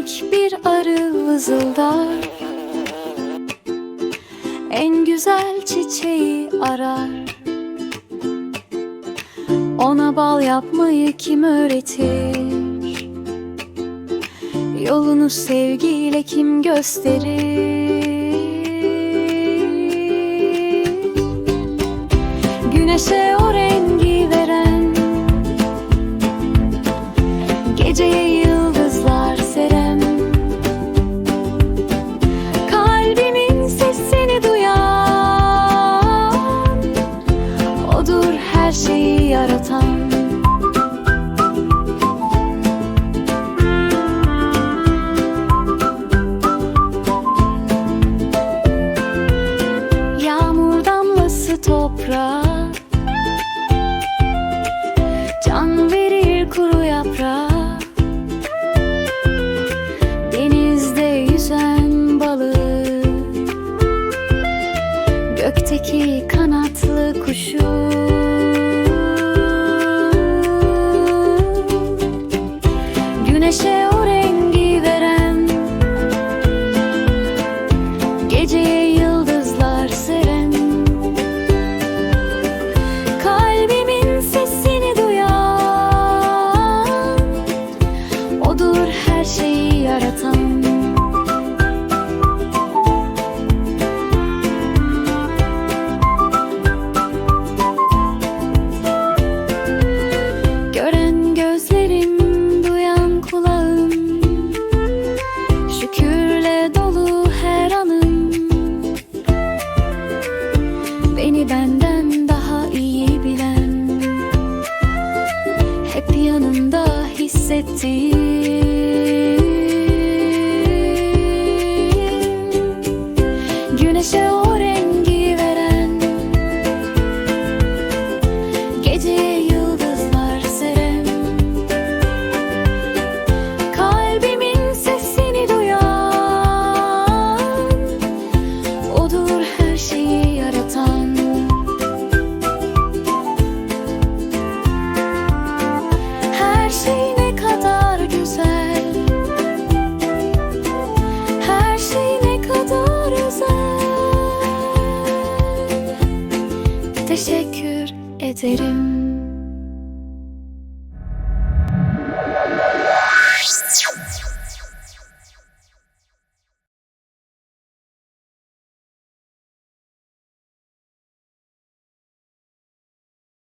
Minik bir arı vızıldar. En güzel çiçeği arar. Ona bal yapmayı kim öğretir? Yolunu sevgiyle kim gösterir toprağa Can verir kuru yaprağa Denizde yüzen balığı Gökteki kanatlı kuşu Beni benden daha iyi bilen Hep yanımda hissettiğim Güneşe o Teşekkür ederim